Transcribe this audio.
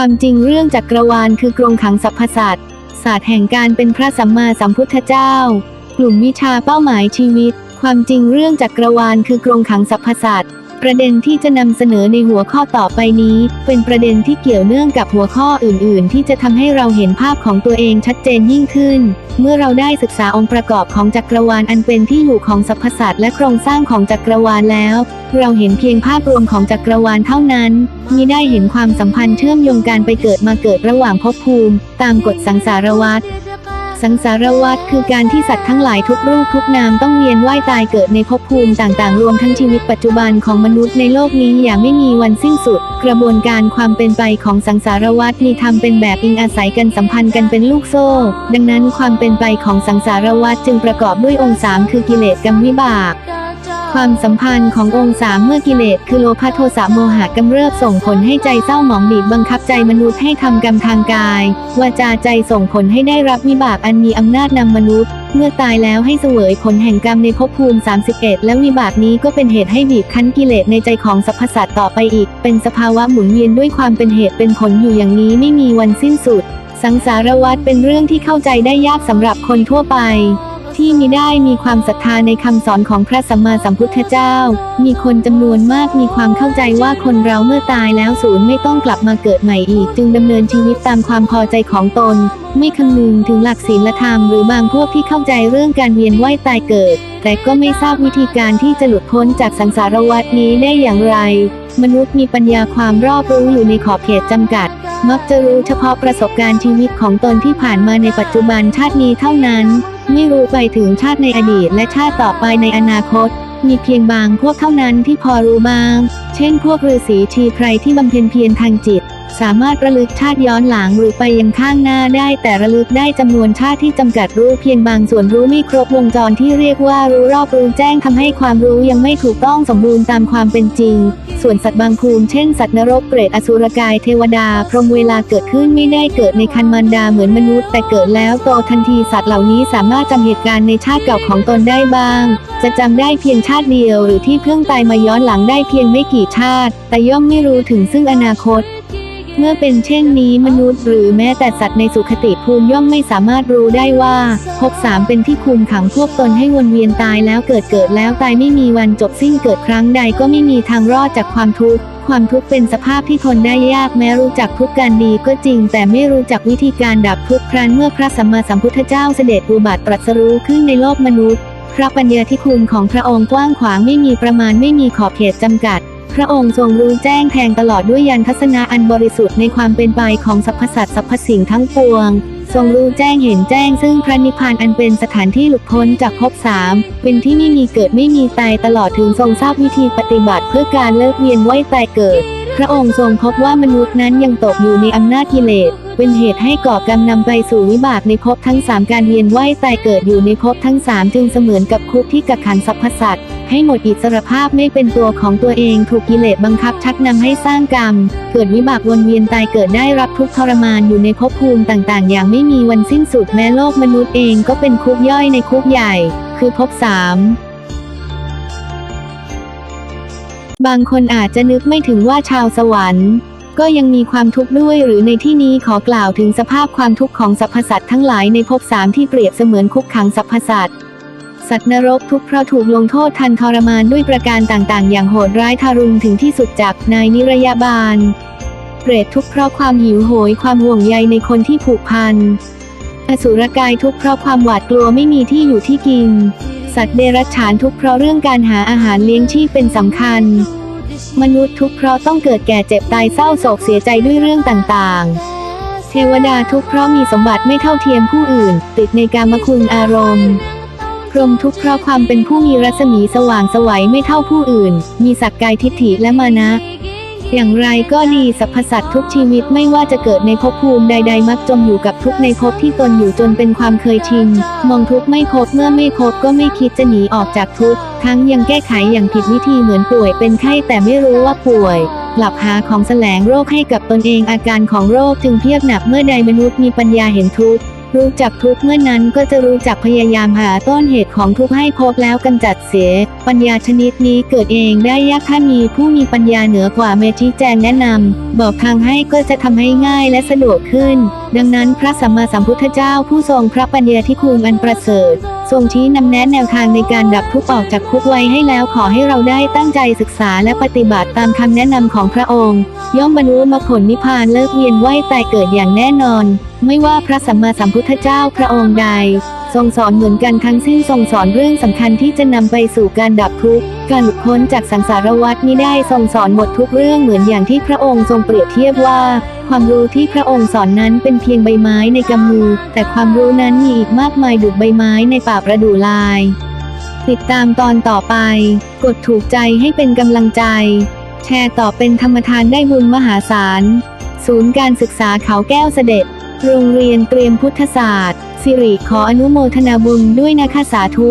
ความจริงเรื่องจักรวาลคือกรงขังสรรพสัตว์ศาสตร์แห่งการเป็นพระสัมมาสัมพุทธเจ้า กลุ่มวิชาเป้าหมายชีวิต ความจริงเรื่องจักรวาลคือกรงขังสรรพสัตว์ ประเด็นที่จะนำเสนอในหัวข้อต่อไปนี้ เป็นประเด็นที่เกี่ยวเนื่องกับหัวข้ออื่น ๆ ที่จะทำให้เราเห็นภาพของตัวเองชัดเจนยิ่งขึ้น เมื่อเราได้ศึกษาองค์ประกอบของจักรวาลอันเป็นที่อยู่ของสรรพสัตว์และโครงสร้างของจักรวาลแล้ว เราเห็นเพียงภาพรวมของจักรวาลเท่านั้นมิได้เห็นความสัมพันธ์เชื่อมโยงการไปเกิดมาเกิดระหว่างภพภูมิ ตามกฎสังสารวัฏ สังสารวัฏคือการที่สัตว์ทั้งหลายทุกรูปทุกนามต้องเวียนว่ายตายเกิดในภพภูมิต่างๆ รวมทั้งชีวิตปัจจุบันของมนุษย์ในโลกนี้อย่างไม่มีวันสิ้นสุด กระบวนการความเป็นไปของสังสารวัฏมีทำเป็นแบบอิงอาศัยกันสัมพันธ์กันเป็นลูกโซ่ ดังนั้นความเป็นไปของสังสารวัฏจึงประกอบด้วยองค์สามคือกิเลสกรรมวิบาก ความสัมพันธ์ขององค์สามเมื่อกิเลสคือโลภะโทสะโมหะกำเริบส่งผลให้ใจเศร้าหมองบีบบังคับใจมนุษย์ให้ทำกรรมทางกายวาจาใจส่งผลให้ได้รับวิบากอันมีอำนาจนำมนุษย์ เมื่อตายแล้วให้เสวยผลแห่งกรรมในภพภูมิ 31 และวิบากนี้ก็เป็นเหตุให้บีบคั้นกิเลสในใจของสรรพสัตว์ต่อไปอีก เป็นสภาวะหมุนเวียนด้วยความเป็นเหตุเป็นผลอยู่อย่างนี้ไม่มีวันสิ้นสุด สังสารวัฏเป็นเรื่องที่เข้าใจได้ยากสำหรับคนทั่วไป ที่มิได้มีความศรัทธาในคำสอนของพระสัมมาสัมพุทธเจ้า มีคนจำนวนมากมีความเข้าใจว่าคนเราเมื่อตายแล้วศูนย์ไม่ต้องกลับมาเกิดใหม่อีก จึงดำเนินชีวิตตามความพอใจของตน ไม่คำนึงถึงหลักศีลธรรมหรือบางพวกที่เข้าใจเรื่องการเวียนว่ายตายเกิด แต่ก็ไม่ทราบวิธีการที่จะหลุดพ้นจากสังสารวัฏนี้ได้อย่างไร มนุษย์มีปัญญาความรอบรู้อยู่ในขอบเขตจำกัด มักจะรู้เฉพาะประสบการณ์ชีวิตของตนที่ผ่านมาในปัจจุบันชาตินี้เท่านั้น ไม่รู้ไปถึงชาติในอดีตและชาติต่อไปในอนาคต มีเพียงบางพวกเท่านั้นที่พอรู้บ้าง เช่นพวกฤาษีชีไพรที่บำเพ็ญเพียรทางจิต สามารถระลึกชาติย้อนหลังหรือไปยังข้างหน้าได้ แต่ระลึกได้จำนวนชาติที่จำกัดรู้เพียงบางส่วนรู้ไม่ครบวงจรที่เรียกว่ารู้รอบรู้แจ้งทำให้ความรู้ยังไม่ถูกต้องสมบูรณ์ตามความเป็นจริง ส่วนสัตว์บางภูมิเช่นสัตว์นรกเปรตอสุรกายเทวดา พรหมเวลาเกิดขึ้นไม่ได้เกิดในคันมารดาเหมือนมนุษย์ แต่เกิดแล้วโตทันทีสัตว์เหล่านี้สามารถจำเหตุการณ์ในชาติเก่าของตนได้บ้าง จะจำได้เพียงชาติเดียว หรือที่เพิ่งตายมาย้อนหลังได้เพียงไม่กี่ชาติ แต่ย่อมไม่รู้ถึงซึ่งอนาคต เมื่อเป็นเช่นนี้มนุษย์หรือแม้แต่สัตว์ในสุขติภูมิย่อมไม่สามารถรู้ได้ว่าภพสามเป็นที่คุมขังพวกตนให้วนเวียนตายแล้วเกิดเกิดแล้วตายไม่มีวันจบสิ้นเกิดครั้งใดก็ไม่มีทางรอดจากความทุกข์ความทุกข์เป็นสภาพที่ทนได้ยากแม้รู้จักทุกการดีก็จริง แต่ไม่รู้จักวิธีการดับทุกข์ครั้นเมื่อพระสัมมาสัมพุทธเจ้าเสด็จอุบัติตรัสรู้ขึ้นในโลกมนุษย์พระปัญญาธิคุณของพระองค์กว้างขวางไม่มีประมาณไม่มีขอบเขตจำกัด พระองค์ทรงรู้แจ้งแทงตลอดด้วยยันทัศนะอันบริสุทธิ์ในความเป็นไปของสรรพสัตว์สรรพสิ่งทั้งปวง ทรงรู้แจ้งเห็นแจ้งซึ่งพระนิพพานอันเป็นสถานที่หลุดพ้นจากภพสามเป็นที่ไม่มีเกิดไม่มีตายตลอดถึงทรงทราบวิธีปฏิบัติเพื่อการเลิกเวียนว่ายตายเกิด พระองค์ทรงพบว่ามนุษย์นั้นยังตกอยู่ในอำนาจกิเลส เป็นเหตุให้ก่อกรรมนำไปสู่วิบากในภพทั้งสามการเวียนว่ายตายเกิดอยู่ในภพทั้งสามจึงเสมือนกับคุกที่กักขังสรรพสัตว์ให้หมดอิสรภาพไม่เป็นตัวของตัวเองถูกกิเลสบังคับชักนำให้สร้างกรรม เกิดวิบากวนเวียนตายเกิดได้รับทุกข์ทรมานอยู่ในภพภูมิต่างๆ อย่างไม่มีวันสิ้นสุดแม้โลกมนุษย์เองก็เป็นคุกย่อยในคุกใหญ่ คือภพสามบางคนอาจจะนึกไม่ถึงว่าชาวสวรรค์ ก็ยังมีความทุกข์ด้วยหรือในที่นี้ขอกล่าวถึงสภาพความทุกข์ของสรรพสัตว์ทั้งหลายในภพสามที่เปรียบเสมือนคุกขังสรรพสัตว์สัตว์นรกทุกข์เพราะถูกลงโทษทันทรมานด้วยประการต่างๆ อย่างโหดร้ายทารุณถึงที่สุดจากนายนิรยาบาล เปรตทุกข์เพราะความหิวโหยความห่วงใยในคนที่ผูกพัน อสุรกายทุกข์เพราะความหวาดกลัวไม่มีที่อยู่ที่กิน สัตว์เดรัจฉานทุกข์เพราะเรื่องการหาอาหารเลี้ยงชีพเป็นสำคัญ มนุษย์ทุกข์เพราะต้องเกิดแก่เจ็บตายเศร้าโศกเสียใจด้วยเรื่องต่างๆ เทวดาทุกข์เพราะมีสมบัติไม่เท่าเทียมผู้อื่น ติดในกามคุณอารมณ์พรหมทุกข์เพราะความเป็นผู้มีรัศมีสว่างสวัยไม่เท่าผู้อื่น มีสักกายทิฏฐิและมานะ อย่างไรก็ดีสรรพสัตว์ทุกชีวิตไม่ว่าจะเกิดในภพภูมิใด ๆ มักจมอยู่กับทุกในภพที่ตนอยู่จนเป็นความเคยชิน มองทุกไม่พบเมื่อไม่พบก็ไม่คิดจะหนีออกจากทุกทั้งยังแก้ไขอย่างผิดวิธีเหมือนป่วยเป็นไข้แต่ไม่รู้ว่าป่วยหลับหาของแสลงโรคให้กับตนเองอาการของโรคจึงเพียบหนักเมื่อใดมนุษย์มีปัญญาเห็นทุกข์ รู้จักทุกเมื่อนั้นก็จะรู้จักพยายามหาต้นเหตุของทุกให้พบแล้วกำจัดเสีย ปัญญาชนิดนี้เกิดเองได้ยากถ้ามีผู้มีปัญญาเหนือกว่าเมชิแจงแนะนำบอกทางให้ก็จะทำให้ง่ายและสะดวกขึ้น ดังนั้นพระสัมมาสัมพุทธเจ้าผู้ทรงพระปัญญาที่คุณอันประเสริฐ ทรงชี้นำแนะแนวทางในการดับทุกข์ออกจากคุกไว้ให้แล้วขอให้เราได้ตั้งใจศึกษาและปฏิบัติตามคำแนะนำของพระองค์ ย่อมบรรลุมรรคผลนิพพานเลิกเวียนว่ายตายเกิดอย่างแน่นอน ไม่ว่าพระสัมมาสัมพุทธเจ้าพระองค์ใดทรงสอนเหมือนกันทั้งสิ้นทรงสอนเรื่องสำคัญที่จะนำไปสู่การดับทุกข์ การหลุดพ้นจากสังสารวัฏนี้ได้ทรงสอนหมดทุกเรื่องเหมือนอย่างที่พระองค์ทรงเปรียบเทียบว่า ความรู้ที่พระองค์สอนนั้นเป็นเพียงใบไม้ในกำมือ แต่ความรู้นั้นมีอีกมากมายดุจใบไม้ในป่าประดู่ลาย ติดตามตอนต่อไป กดถูกใจให้เป็นกำลังใจ แชร์ต่อเป็นธรรมทานได้บุญมหาศาล ศูนย์การศึกษาเขาแก้วเสด็จ โรงเรียนเตรียมพุทธศาสตร์ สิริขออนุโมทนาบุญด้วยนะคะสาธุ